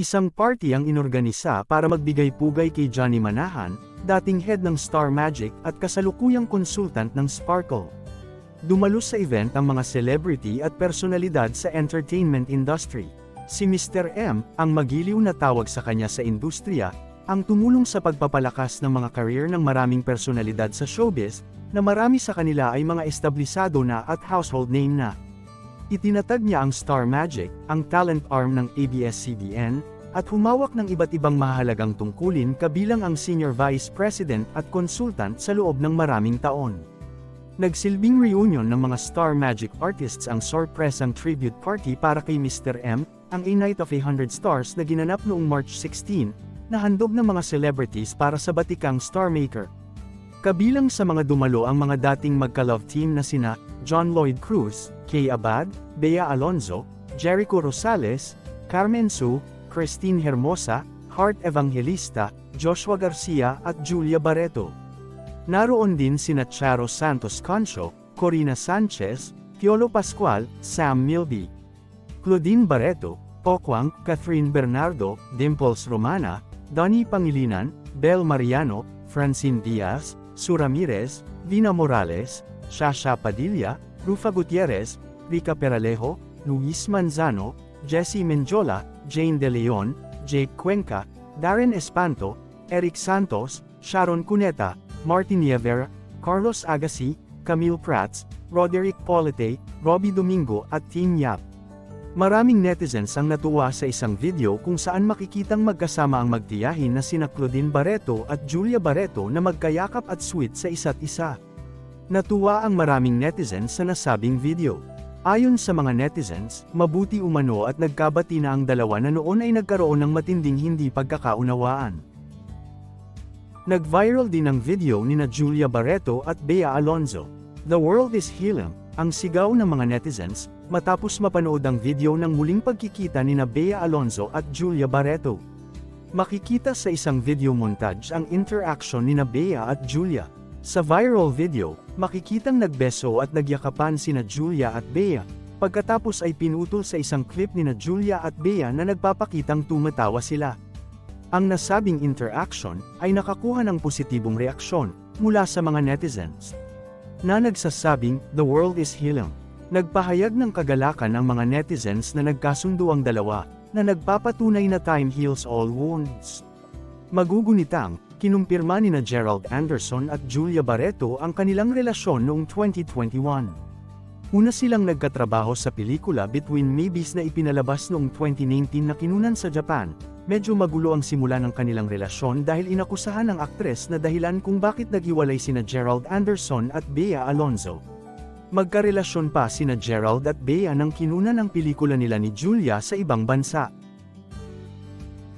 Isang party ang inorganisa para magbigay-pugay kay Johnny Manahan, dating head ng Star Magic at kasalukuyang consultant ng Sparkle. Dumalo sa event ang mga celebrity at personalidad sa entertainment industry. Si Mr. M, ang magiliw na tawag sa kanya sa industriya, ang tumulong sa pagpapalakas ng mga career ng maraming personalidad sa showbiz, na marami sa kanila ay mga establisado na at household name na. Itinatag niya ang Star Magic, ang talent arm ng ABS-CBN, at humawak ng iba't ibang mahalagang tungkulin kabilang ang Senior Vice President at Consultant sa loob ng maraming taon. Nagsilbing reunion ng mga Star Magic artists ang sorpresang tribute party para kay Mr. M, ang A Night of a Hundred Stars na ginanap noong March 16, na handog ng mga celebrities para sa batikang Star Maker. Kabilang sa mga dumalo ang mga dating magka-love team na sina John Lloyd Cruz, Kay Abad, Bea Alonzo, Jericho Rosales, Carmen Su, Christine Hermosa, Heart Evangelista, Joshua Garcia at Julia Barreto. Naroon din sina Charo Santos Concho, Corina Sanchez, Piolo Pascual, Sam Milby, Claudine Barreto, Pokwang, Catherine Bernardo, Dimples Romana, Donnie Pangilinan, Bel Mariano, Francine Diaz, Su Ramirez, Vina Morales, Shasha Padilla, Rufa Gutierrez, Rica Peralejo, Luis Manzano, Jesse Menjola, Jane De Leon, Jake Cuenca, Darren Espanto, Eric Santos, Sharon Cuneta, Martin Niever, Carlos Agassi, Camille Prats, Roderick Polite, Robbie Domingo at Team Yap. Maraming netizens ang natuwa sa isang video kung saan makikitang magkasama ang magtiyahin na sina Claudine Barreto at Julia Barreto na magkayakap at sweet sa isa't isa. Natuwa ang maraming netizens sa nasabing video. Ayon sa mga netizens, mabuti umano at nagkabati na ang dalawa na noon ay nagkaroon ng matinding hindi pagkakaunawaan. Nag-viral din ang video ni na Julia Barreto at Bea Alonzo. The world is healing, ang sigaw ng mga netizens, matapos mapanood ang video ng muling pagkikita ni na Bea Alonzo at Julia Barreto. Makikita sa isang video montage ang interaction ni na Bea at Julia. Sa viral video, makikitang nagbeso at nagyakapan sina Julia at Bea, pagkatapos ay pinutol sa isang clip ni na Julia at Bea na nagpapakitang tumatawa sila. Ang nasabing interaction ay nakakuha ng positibong reaksyon mula sa mga netizens na nagsasabing, the world is healing. Nagpahayag ng kagalakan ang mga netizens na nagkasundo ang dalawa, na nagpapatunay na time heals all wounds. Magugunitang, kinumpirma ni na Gerald Anderson at Julia Barreto ang kanilang relasyon noong 2021. Una silang nagkatrabaho sa pelikula Between Maybes na ipinalabas noong 2019 na kinunan sa Japan, medyo magulo ang simula ng kanilang relasyon dahil inakusahan ng aktres na dahilan kung bakit naghiwalay sina Gerald Anderson at Bea Alonzo. Magkarelasyon pa sina Gerald at Bea nang kinunan ang pelikula nila ni Julia sa ibang bansa.